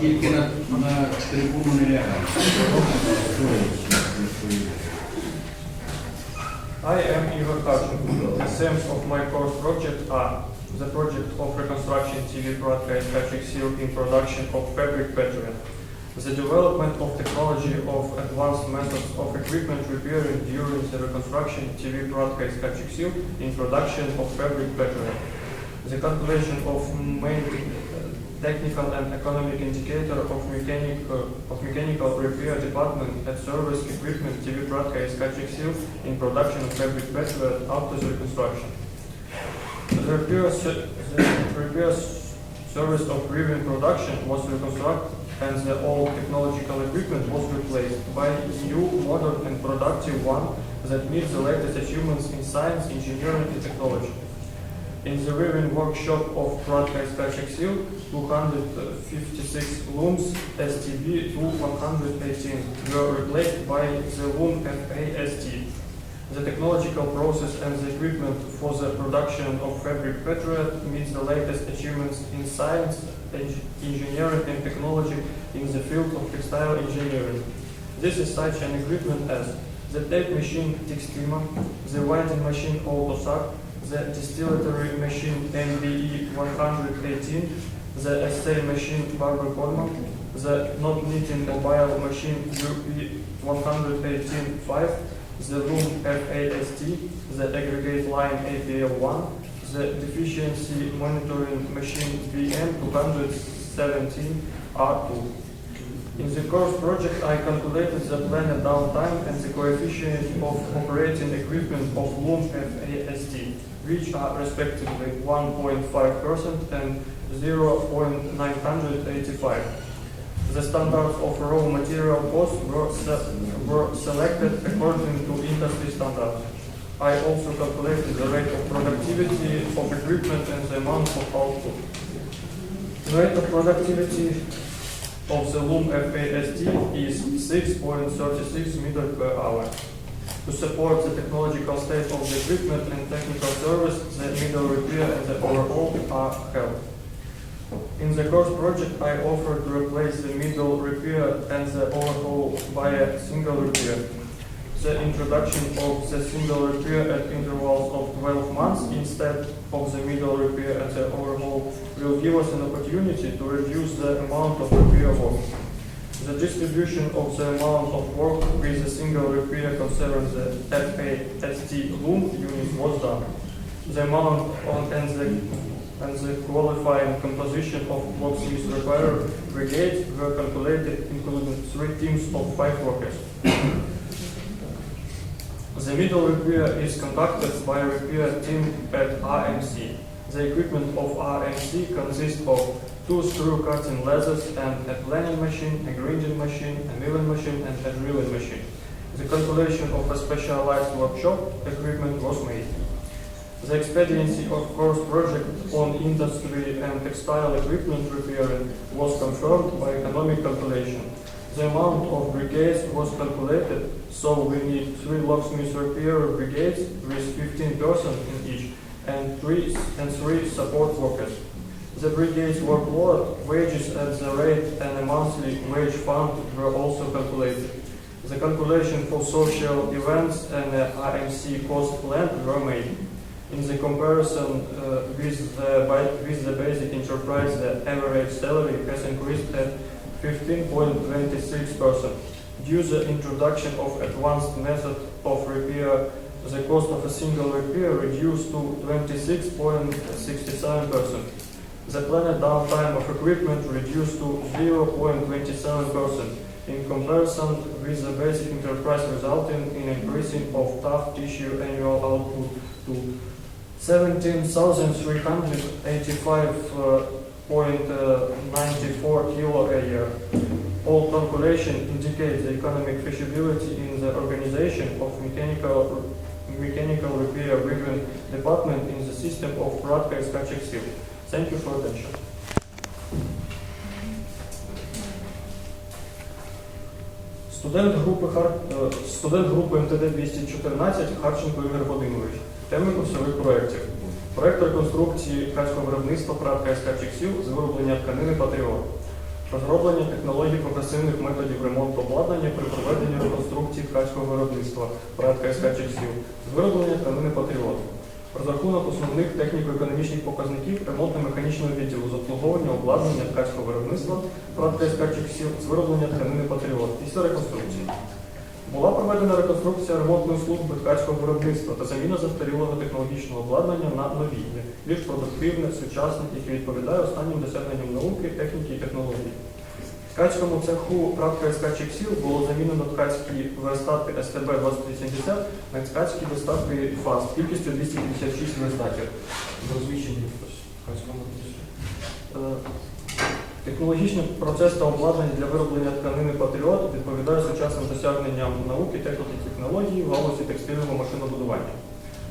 Тільки на, на трибуну не лягає. I am Igor Karchenko. The themes of my course project are the project of reconstruction TV broadcast Patrick Seal in production of fabric pattern, the development of technology of advanced methods of equipment repairing during the reconstruction TV broadcast Patrick Seal in production of fabric pattern, the calculation of main uh, technical and economic indicator of mechanic, uh, of mechanical repair department at service equipment TV broadcast Patrick Seal in production of fabric pattern after the reconstruction. The repair, the repair service of previous production was reconstructed and the old technological equipment was replaced by new, modern and productive one that meets the latest achievements in science, engineering and technology. In the weaving workshop of Patrick Seal, 256 looms STB to 118 were replaced by the loom FAST. The technological process and the equipment for the production of fabric pattern meets the latest achievements in science, engineering and technology in the field of textile engineering. This is such an equipment as the tape machine Textima, the winding machine Autosac, the distillatory machine MBE 118, the assay machine Barber Coleman, the knot knitting mobile machine UP 118.5, the loom FAST, the aggregate line APL1, the deficiency monitoring machine VM 217 R2. In the course project, I calculated the planned downtime and the coefficient of operating equipment of loom FAST, which are respectively 1.5% and 0.985. The standards of raw material costs were, se- were selected according to industry standards. I also calculated the rate of productivity of equipment and the amount of output. The rate of productivity of the loom FAST is 6.36 meter per hour. To support the technological state of the equipment and technical service, the middle repair and the overhaul are held. In the course project, I offered to replace the middle repair and the overhaul by a single repair. The introduction of the single repair at intervals of 12 months instead of the middle repair and the overhaul will give us an opportunity to reduce the amount of repair work. The distribution of the amount of work with a single repair concerning the FAST loom unit was done. The amount on and the, and the qualifying composition of locksmith repair brigade were calculated including three teams of five workers. The middle repair is conducted by a repair team at RMC. The equipment of RMC consists of two screw cutting lasers and a planing machine, a grinding machine, a milling machine, and a drilling machine. The calculation of a specialized workshop equipment was made. The expediency of course project on industry and textile equipment repairing was confirmed by economic calculation. The amount of brigades was calculated, so we need three locksmith repair brigades with 15 persons in each, and three and three support workers. The brigades workload, wages at the rate, and a monthly wage fund were also calculated. The calculation for social events and the RMC cost plan were made. In the comparison uh, with, the, with the basic enterprise, the average salary has increased at 15.26%. Due to the introduction of advanced method of repair, the cost of a single repair reduced to 26.67%. The planned downtime of equipment reduced to 0.27% in comparison with the basic enterprise resulting in increasing of tough tissue annual output to 17,385.94 kilo a year. All calculation indicate the economic feasibility in the organization of mechanical mechanical repair weaving department in the system of broadcast Kachek Steel. Thank you for attention. Студент групи Хар... е, студент групи МТД 214 Харченко Ігор Вадимович. Теми курсових проєктів. Проєкт реконструкції ткацького виробництва пратка СК Чексів з вироблення тканини Патріот. розроблення технологій прогресивних методів ремонту обладнання при проведенні реконструкції ткацького виробництва проект КСК «Чексіл» з вироблення тканини Патріот. Розрахунок основних техніко-економічних показників ремонтно-механічного відділу з обслуговування обладнання ткацького виробництва проект КСК «Чексіл» з вироблення тканини Патріот після реконструкції. Була проведена реконструкція ремонтної служби ткацького виробництва та заміна застарілого технологічного обладнання на новітнє, більш продуктивне, сучасне, яке відповідає останнім досягненням науки, техніки і технологій. В ткацькому цеху «Правка СК Чексіл» було замінено ткацькі верстати СТБ 2080 на ткацькі верстати ФАС кількістю 256 верстатів. Е, Технологічний процес та обладнання для вироблення тканини Патріот досягненням науки, техніки, технологій в галузі текстильного машинобудування.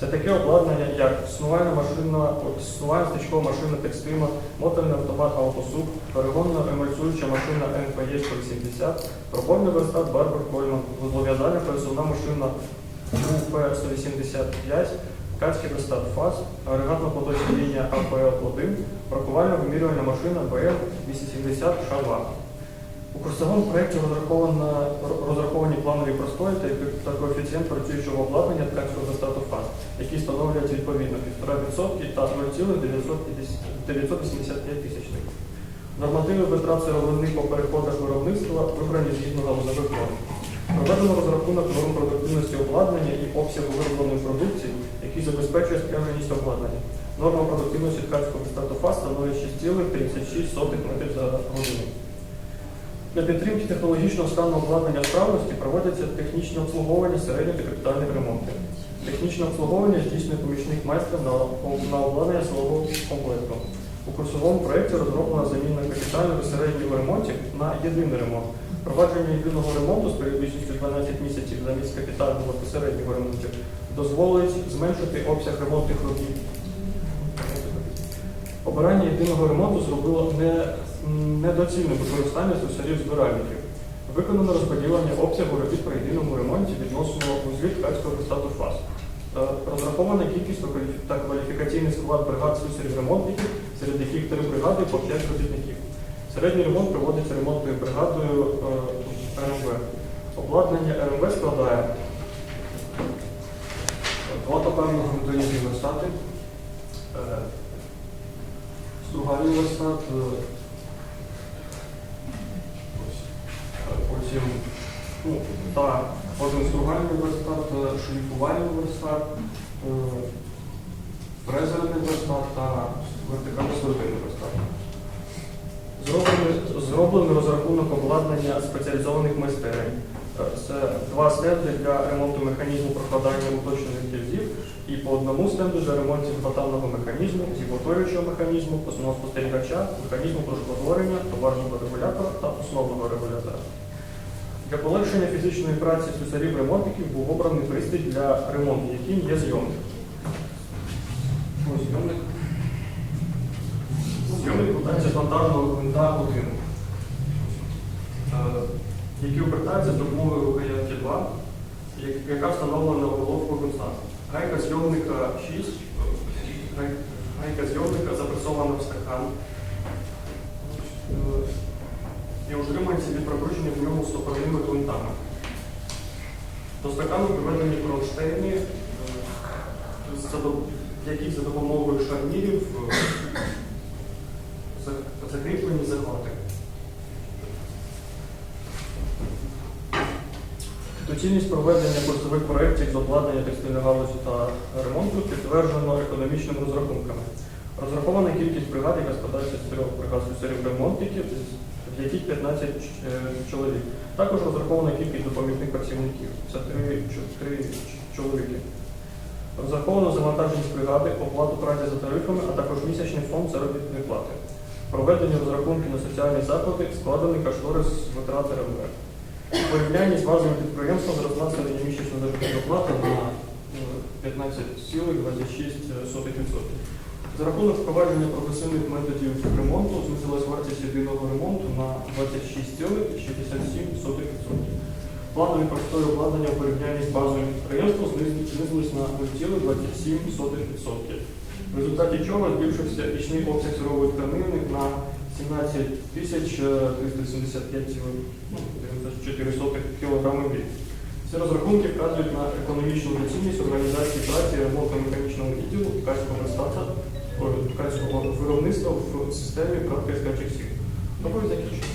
Це таке обладнання, як снувальна машина, снувальна стичкова машина текстима, мотельний автомат автосук, перегонна емульсуюча машина НПЕ 180, пробойний верстат Барбер Кольман, вузлов'язальна пересувна машина УП 185, ткацький верстат ФАС, агрегатна поточна лінія АПЛ-1, бракувальна вимірювальна машина БМ 270 ШАВА. У курсовому проєкті розраховані планові простої та, коефіцієнт працюючого обладнання ткацького верстату ФАС, які становлять відповідно 1,5% та 0,985 тисячних. Нормативи витрат сировини по переходах виробництва вибрані згідно галузових норм. Проведено розрахунок норм продуктивності обладнання і обсягу виробленої продукції, який забезпечує спрямленість обладнання. Норма продуктивності ткацького верстату ФАС становить 6,36 метрів за годину. Для підтримки технологічного стану обладнання справності проводяться технічне обслуговування середньо та капітальних ремонтів. Технічне обслуговування здійснює помічник майстра на, на обладнання свого комплекту. У курсовому проєкті розроблена заміна капітального середнього ремонтів на єдиний ремонт. Провадження єдиного ремонту з періодичністю 12 місяців замість капітального та середнього ремонтів дозволить зменшити обсяг ремонтних робіт. Обирання єдиного ремонту зробило не, недоцільне використання слюсарів збиральників. Виконано розподілення обсягу робіт при єдиному ремонті відносно узлів ткацького стату ФАС. Е, Розрахована кількість та кваліфікаційний склад бригад слюсарів ремонтників, серед яких три бригади по 5 робітників. Середній ремонт проводиться ремонтною бригадою е, РМВ. Обладнання РМВ складає два топевних грунтові верстати, е, стругальний верстат, та один стругальний верстат, е, шліфувальний верстат, е, фрезерний верстат та вертикально-свердильний верстат. Зроблений, зроблений розрахунок обладнання спеціалізованих майстерень. Е, Це два стенди для ремонту механізму прокладання уточнених кільців і по одному стенду для ремонтів батального механізму, зіботворюючого механізму, основного спостерігача, механізму прошкодворення, товарного регулятора та основного регулятора. Для полегшення фізичної праці слюсарів-ремонтників був обраний пристрій для ремонту, яким є зйомник. Ось зйомник. Зйомник виконується з монтажного гвинта 1, е, який обертається з допомогою рукоятки 2, яка встановлена головку гвинта. Гайка зйомника 6, е, гайка зйомника запресована в стакан і утримується від прокручення в ньому стопорними гвинтами. До стакану приведені кронштейни, е, яких за допомогою шарнірів е, закріплені захвати. Доцільність проведення курсових проєктів з обладнання текстильної галузі та ремонту підтверджено економічними розрахунками. Розрахована кількість бригад, яка складається з трьох бригад слюсарів ремонтників, яких 15 е, чоловік. Також розрахована кількість допоміжних працівників. Це 3, чоловіки. Розраховано завантаженість бригади, оплату праці за тарифами, а також місячний фонд заробітної плати. Проведені розрахунки на соціальні заходи, складений кошторис витрат РМВ. У порівнянні з базовим підприємством зросла середньомісячна заробітна плата на е, 15,26%. За рахунок впровадження професійних методів ремонту знизилась вартість єдиного ремонту на 26,67%. Планові простої обладнання у порівнянні з базовим підприємством знизились на 0,27%. В результаті чого збільшився річний обсяг сирової тканини на 17 тисяч е, 375 ну, 94 кілограми в рік. Ці розрахунки вказують на економічну доцільність організації праці ремонтно-механічного відділу ткацького верстата ой, ткацького виробництва в системі практики ткачих сіл. Доповідь закінчена.